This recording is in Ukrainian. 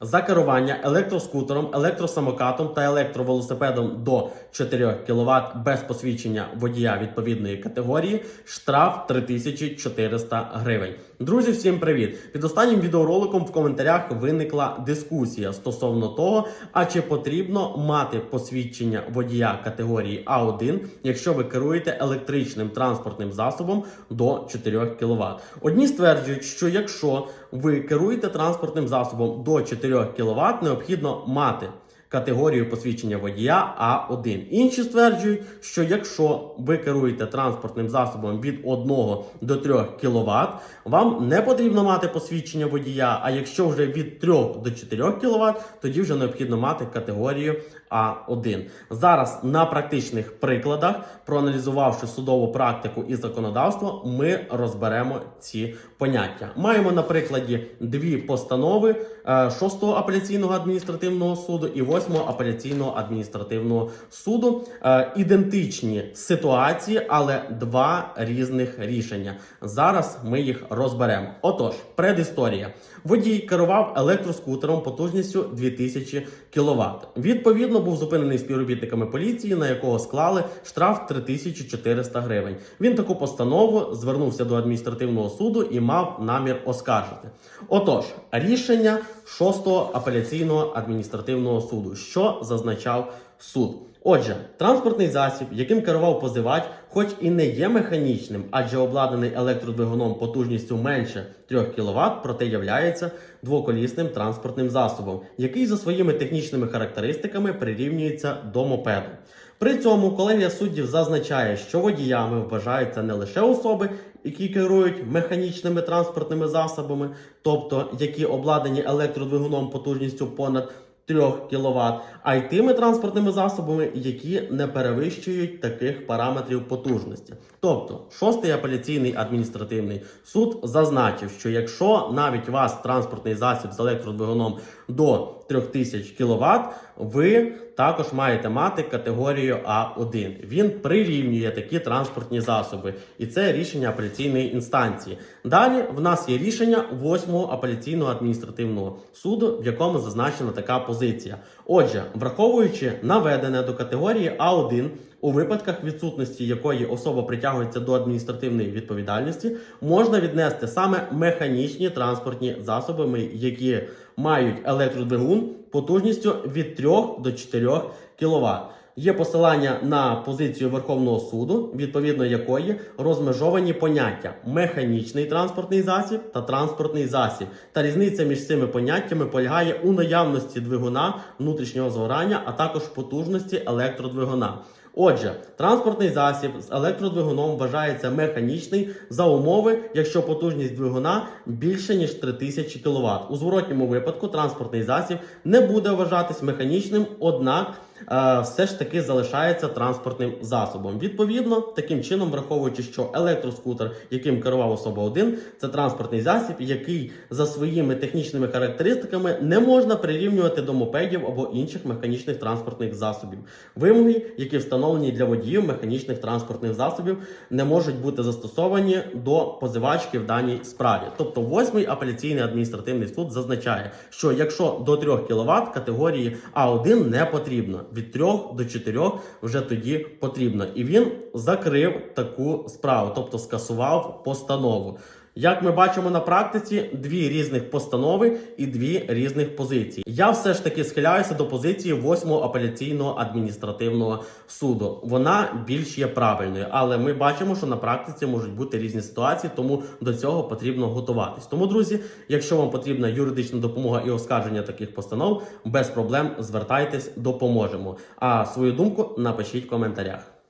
За керування електроскутером, електросамокатом та електровелосипедом до 4 кВт без посвідчення водія відповідної категорії штраф 3400 гривень. Друзі, всім привіт! Під останнім відеороликом в коментарях виникла дискусія стосовно того, а чи потрібно мати посвідчення водія категорії А1, якщо ви керуєте електричним транспортним засобом до 4 кВт. Одні стверджують, що якщо ви керуєте транспортним засобом до 4 кВт, необхідно мати категорію посвідчення водія А1. Інші стверджують, що якщо ви керуєте транспортним засобом від 1 до 3 кВт, вам не потрібно мати посвідчення водія. А якщо вже від 3 до 4 кВт, тоді вже необхідно мати категорію А1. Зараз на практичних прикладах, проаналізувавши судову практику і законодавство, ми розберемо ці поняття. Маємо на прикладі дві постанови 6-го апеляційного адміністративного суду і 8-го апеляційного адміністративного суду. Е, Ідентичні ситуації, але два різних рішення. Зараз ми їх розберемо. Отож, предісторія. Водій керував електроскутером потужністю 2000 кВт. Відповідно, був зупинений співробітниками поліції, на якого склали штраф 3400 гривень. Він таку постанову звернувся до адміністративного суду і мав намір оскаржити. Отож, рішення 6-го апеляційного адміністративного суду, що зазначав суд. Отже, транспортний засіб, яким керував позивач, хоч і не є механічним, адже обладнаний електродвигуном потужністю менше 3 кВт, проте являється двоколісним транспортним засобом, який за своїми технічними характеристиками прирівнюється до мопеду. При цьому колегія суддів зазначає, що водіями вважаються не лише особи, які керують механічними транспортними засобами, тобто які обладнані електродвигуном потужністю понад 3 кВт, а й тими транспортними засобами, які не перевищують таких параметрів потужності. Тобто, шостий апеляційний адміністративний суд зазначив, що якщо навіть у вас транспортний засіб з електродвигуном до 3000 кВт, ви також маєте мати категорію А1. Він прирівнює такі транспортні засоби, і це рішення апеляційної інстанції. Далі в нас є рішення 8-го апеляційного адміністративного суду, в якому зазначена така позиція. Отже, враховуючи наведене до категорії А1. У випадках відсутності якої особа притягується до адміністративної відповідальності, можна віднести саме механічні транспортні засоби, які мають електродвигун потужністю від 3 до 4 кВт. Є посилання на позицію Верховного суду, відповідно якої розмежовані поняття механічний транспортний засіб та транспортний засіб. Та різниця між цими поняттями полягає у наявності двигуна внутрішнього згорання, а також потужності електродвигуна. Отже, транспортний засіб з електродвигуном вважається механічний за умови, якщо потужність двигуна більше ніж 3000 кВт. У зворотньому випадку транспортний засіб не буде вважатись механічним, однак е, все ж таки залишається транспортним засобом. Відповідно, таким чином, враховуючи, що електроскутер, яким керував особа 1, це транспортний засіб, який за своїми технічними характеристиками не можна прирівнювати до мопедів або інших механічних транспортних засобів. Вимоги, які встановлені для водіїв механічних транспортних засобів, не можуть бути застосовані до позивачки в даній справі. Тобто, восьмий апеляційний адміністративний суд зазначає, що якщо до 3 кВт категорії А1 не потрібно, від 3 до 4 вже тоді потрібно. І він закрив таку справу, тобто скасував постанову. Як ми бачимо на практиці, дві різних постанови і дві різних позиції. Я все ж таки схиляюся до позиції 8-го апеляційного адміністративного суду. Вона більш є правильною, але ми бачимо, що на практиці можуть бути різні ситуації, тому до цього потрібно готуватись. Тому, друзі, якщо вам потрібна юридична допомога і оскарження таких постанов, без проблем звертайтесь, допоможемо. А свою думку напишіть в коментарях.